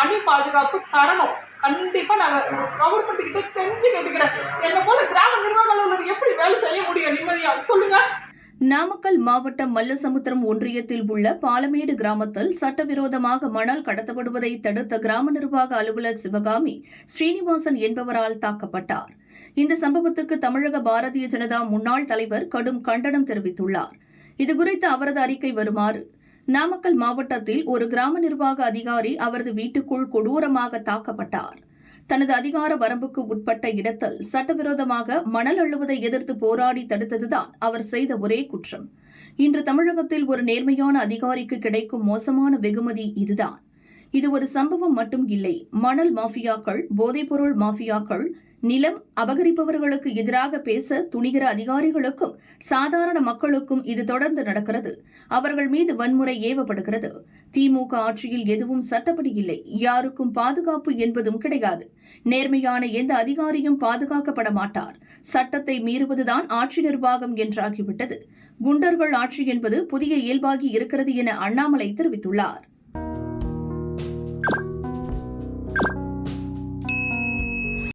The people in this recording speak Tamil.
பணி பாதுகாப்பு தரணும். கண்டிப்பா நாங்க கவர்மெண்ட் கிட்ட தெரிஞ்சு கேட்டுக்கிறேன். என்ன போல கிராம நிர்வாக அலுவலர் எப்படி வேலை செய்ய முடியும்? நிம்மதியா? சொல்லுங்க. நாமக்கல் மாவட்டம் மல்லசமுத்திரம் ஒன்றியத்தில் உள்ள பாலமேடு கிராமத்தில் சட்டவிரோதமாக மணல் கடத்தப்படுவதை தடுத்த கிராம நிர்வாக அலுவலர் சிவகாமி ஸ்ரீனிவாசன் என்பவரால் தாக்கப்பட்டார். இந்த சம்பவத்துக்கு தமிழக பாரதிய ஜனதா முன்னாள் தலைவர் கடும் கண்டனம் தெரிவித்துள்ளார். இதுகுறித்து அவரது அறிக்கை வருமாறு நாமக்கல் மாவட்டத்தில் ஒரு கிராம நிர்வாக அதிகாரி அவரது வீட்டுக்குள் கொடூரமாக தாக்கப்பட்டார். தனது அதிகார வரம்புக்கு உட்பட்ட இடத்தில் சட்டவிரோதமாக மணல் அள்ளுவதை எதிர்த்து போராடி தடுத்ததுதான் அவர் செய்த ஒரே குற்றம். இன்று தமிழகத்தில் ஒரு நேர்மையான அதிகாரிக்கு கிடைக்கும் மோசமான வெகுமதி இதுதான். இது ஒரு சம்பவம் மட்டும் இல்லை. மணல் மாஃபியாக்கள் போதைப்பொருள் மாஃபியாக்கள் நிலம் அபகரிப்பவர்களுக்கு எதிராக பேச துணிகிற அதிகாரிகளுக்கும் சாதாரண மக்களுக்கும் இது தொடர்ந்து நடக்கிறது. அவர்கள் மீது வன்முறை ஏவப்படுகிறது. திமுக ஆட்சியில் எதுவும் சட்டப்படி இல்லை. யாருக்கும் பாதுகாப்பு என்பதும் கிடையாது. நேர்மையான எந்த அதிகாரியும் பாதுகாக்கப்பட மாட்டார். சட்டத்தை மீறுவதுதான் ஆட்சி நிர்வாகம் என்றாகிவிட்டது. குண்டர்கள் ஆட்சி என்பது புதிய இயல்பாகி இருக்கிறது என அண்ணாமலை தெரிவித்துள்ளார்.